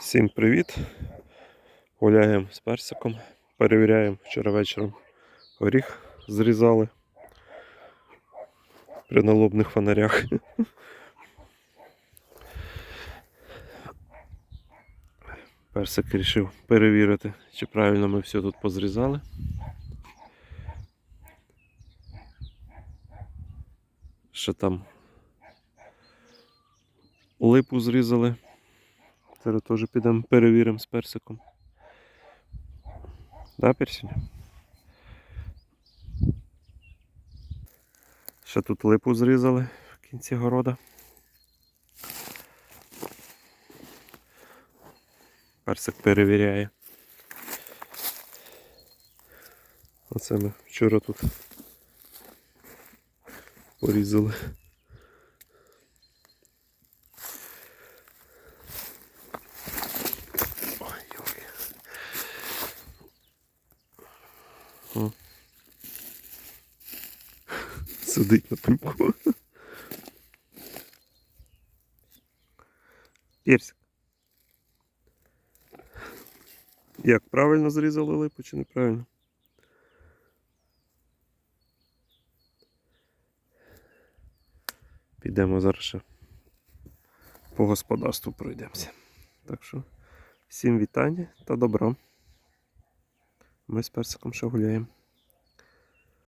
Всім привіт! Гуляємо з персиком. Перевіряємо вчора вечором горіх зрізали при налобних фонарях. Персик вирішив перевірити, чи правильно ми все тут позрізали. Що там липу зрізали. Зараз теж підемо перевіримо з персиком. Да, персінь? Ще тут липу зрізали в кінці города. Персик перевіряє. Оце ми вчора тут порізали. Сидить на пеньку. Персик. Як правильно зрізали липу чи неправильно? Підемо зараз ще по господарству пройдемося. Так що всім вітання та добра. Ми з персиком ще гуляємо.